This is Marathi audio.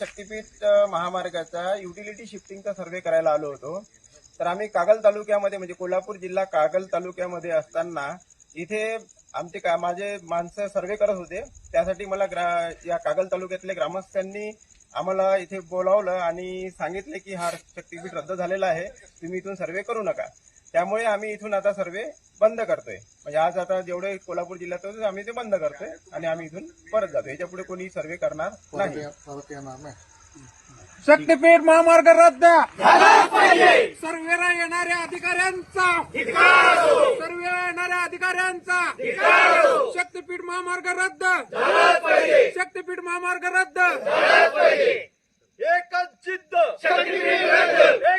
शक्तीपीठ महामार्गाचा युटिलिटी शिफ्टिंगचा सर्वे करायला आलो होतो. तर आम्ही कागल तालुक्यामध्ये म्हणजे कोल्हापूर जिल्हा कागल तालुक्यामध्ये असताना इथे आमचे का माझे माणसं सर्वे करत होते. त्यासाठी मला ग्रा या कागल तालुक्यातल्या ग्रामस्थांनी आम्हाला इथे बोलावलं आणि सांगितले की हा शक्तीपीठ रद्द झालेला आहे. तुम्ही इथून सर्वे करू नका. त्यामुळे आम्ही इथून आता सर्वे बंद करतोय. म्हणजे आज आता जेवढे कोल्हापूर जिल्ह्यात होते आम्ही ते बंद करतोय आणि आम्ही इथून परत जातो याच्यापुढे कोणी सर्वे करणार नाही. शक्तीपीठ महामार्ग रद्द! सर्वेला येणाऱ्या अधिकाऱ्यांचा! सर्वेला येणाऱ्या अधिकाऱ्यांचा! शक्तीपीठ महामार्ग रद्द! शक्तीपीठ महामार्ग रद्द! एकच जिद्द! एकच जिद्द